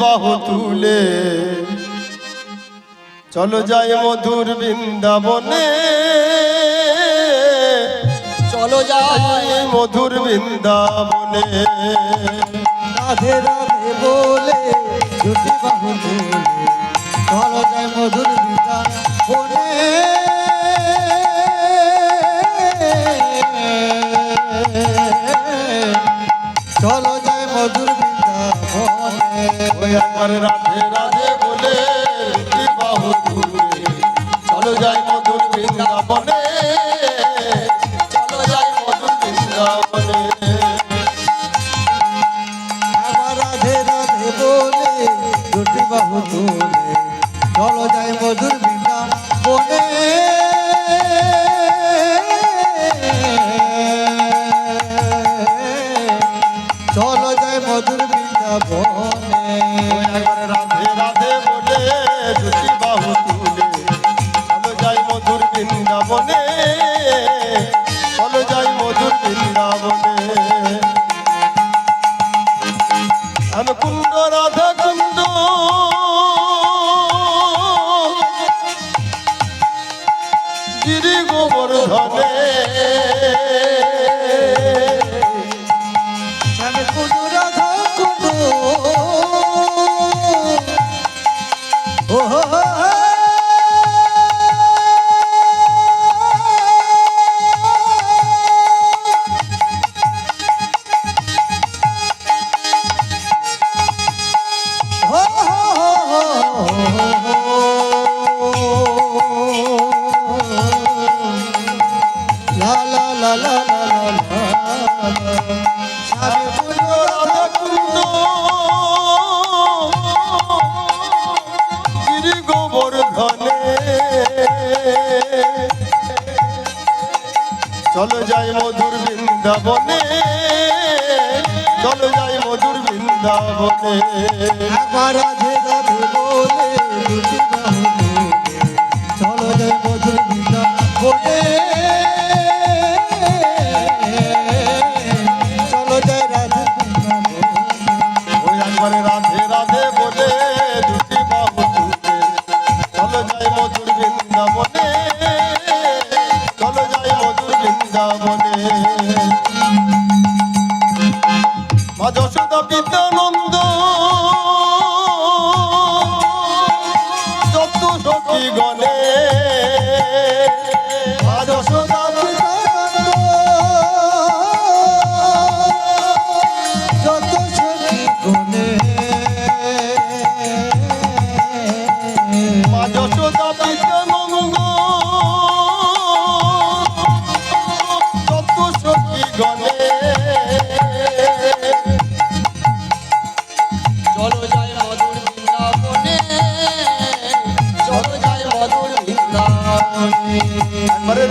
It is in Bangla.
বাহু তুলে। চলো যাই মধুর বৃন্দাবনে। চলো যাই মধুর বৃন্দাবনে। রাধে রাধে বলে দুটি বাহু চলো যাই মধুর বিদা ওই আমার রাধে রাধে বলে বাহু তুলে চলো যাই মধুর বৃন্দাবনে। চলো যাই মধুর বৃন্দাবনে। রাধে রাধে বলে দুটি বাহু তুলে চলো যাই মধুর বৃন্দা রাধে রাধে বলে দুটি বাহু তুলে চলো যাই মধুর বৃন্দাবনে চলো যাই মধুর বৃন্দাবনে কুণ্ড রাধা কুণ্ড গিরি গোবর্ধনে শ্যামে চলো যাই মধুর বৃন্দাবনে চলো যাই মধুর বৃন্দাবনে। একবার চলো যাই মধুর বৃন্দাবনে চলো যাই মধুর বৃন্দাবনে। মা যশোদা বিদ্যানন্দ যত সখী গণে বৃন্দাবনে একবারে